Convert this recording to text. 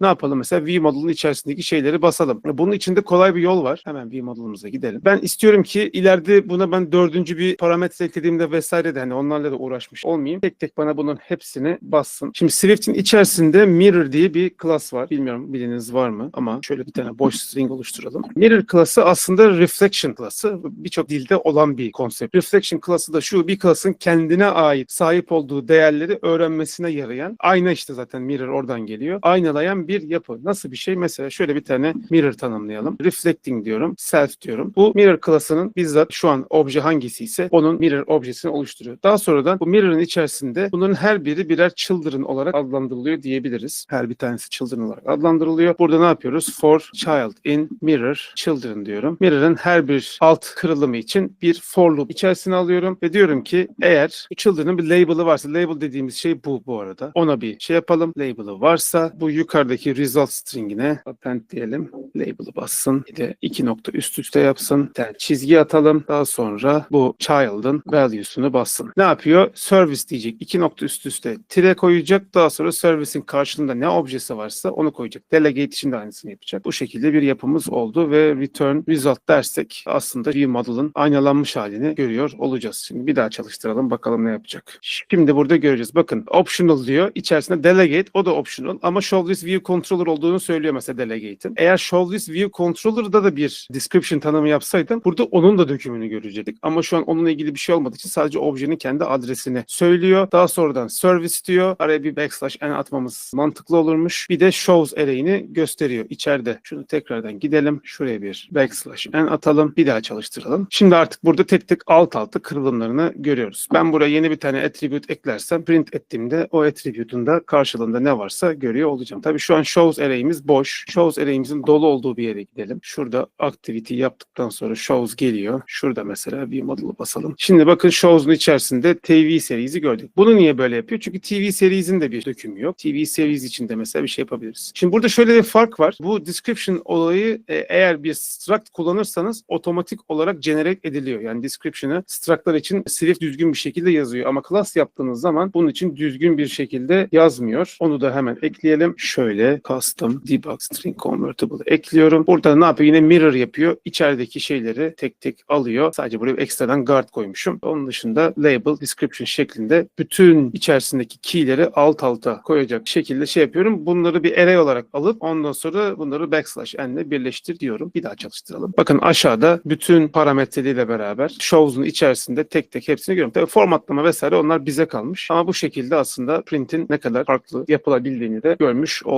Ne yapalım mesela vModel'ın içerisindeki şeyleri basalım. Bunun içinde kolay bir yol var. Hemen vModel'ımıza gidelim. Ben istiyorum ki ileride buna ben dördüncü bir parametre eklediğimde vesaire de hani onlarla da uğraşmış olmayayım. Tek tek bana bunun hepsini bassın. Şimdi Swift'in içerisinde mirror diye bir class var. Bilmiyorum biliniz var mı ama şöyle bir tane boş string oluşturalım. Mirror class'ı aslında reflection class'ı. Birçok dilde olan bir konsept. Reflection class'ı da şu bir class'ın kendine ait sahip olduğu değerleri öğrenmesine yarayan ayna işte zaten mirror oradan geliyor. Aynalayan bir yapı. Nasıl bir şey? Mesela şöyle bir tane mirror tanımlayalım. Reflecting diyorum. Self diyorum. Bu mirror class'ının bizzat şu an obje hangisi ise onun mirror objesini oluşturuyor. Daha sonradan bu mirror'ın içerisinde bunların her biri birer children olarak adlandırılıyor diyebiliriz. Her bir tanesi children olarak adlandırılıyor. Burada ne yapıyoruz? For child in mirror children diyorum. Mirror'ın her bir alt kırılımı için bir for loop içerisine alıyorum ve diyorum ki eğer children'ın bir label'ı varsa label dediğimiz şey bu bu arada. Ona bir şey yapalım. Label'ı varsa bu yukarıdaki result string'ine append diyelim. Label'ı bassın. Bir de iki nokta üst üste yapsın. Bir çizgi atalım. Daha sonra bu child'ın value'sunu bassın. Ne yapıyor? Service diyecek. İki nokta üst üste tire koyacak. Daha sonra service'in karşılığında ne objesi varsa onu koyacak. Delegate de aynısını yapacak. Bu şekilde bir yapımız oldu ve return result dersek aslında ViewModel'ın aynalanmış halini görüyor olacağız. Şimdi bir daha çalıştıralım bakalım ne yapacak. Şimdi burada göreceğiz. Bakın optional diyor. İçerisinde delegate o da optional ama show this view controller olduğunu söylüyor mesela delegate'in. Eğer show this view controller'da da bir description tanımı yapsaydım burada onun da dökümünü görecektik. Ama şu an onunla ilgili bir şey olmadığı için sadece objenin kendi adresini söylüyor. Daha sonradan service diyor. Araya bir backslash n atmamız mantıklı olurmuş. Bir de shows array'ini gösteriyor içeride. Şunu tekrardan gidelim. Şuraya bir backslash n atalım. Bir daha çalıştıralım. Şimdi artık burada tek tek alt alta kırılımlarını görüyoruz. Ben buraya yeni bir tane attribute eklersem print ettiğimde o attribute'un da karşılığında ne varsa görüyor olacağım. Tabii şu an shows array'imiz boş. Shows array'imizin dolu olduğu bir yere gidelim. Şurada activity yaptıktan sonra shows geliyor. Şurada mesela bir modulu basalım. Şimdi bakın shows'un içerisinde TV serisi gördük. Bunu niye böyle yapıyor? Çünkü TV serisinin de bir dökümü yok. TV series içinde mesela bir şey yapabiliriz. Şimdi burada şöyle bir fark var. Bu description olayı e, eğer bir struct kullanırsanız otomatik olarak generate ediliyor. Yani description'ı struct'lar için Swift düzgün bir şekilde yazıyor. Ama class yaptığınız zaman bunun için düzgün bir şekilde yazmıyor. Onu da hemen ekleyelim. Şöyle custom debug string convertible ekliyorum. Burada ne yapıyor? Yine mirror yapıyor. İçerideki şeyleri tek tek alıyor. Sadece buraya ekstradan guard koymuşum. Onun dışında label, description şeklinde bütün içerisindeki key'leri alt alta koyacak şekilde şey yapıyorum. Bunları bir array olarak alıp ondan sonra bunları backslash n ile birleştir diyorum. Bir daha çalıştıralım. Bakın aşağıda bütün parametreleriyle beraber shows'un içerisinde tek tek hepsini görüyorum. Tabii formatlama vesaire onlar bize kalmış. Ama bu şekilde aslında print'in ne kadar farklı yapılabildiğini de görmüş olduk.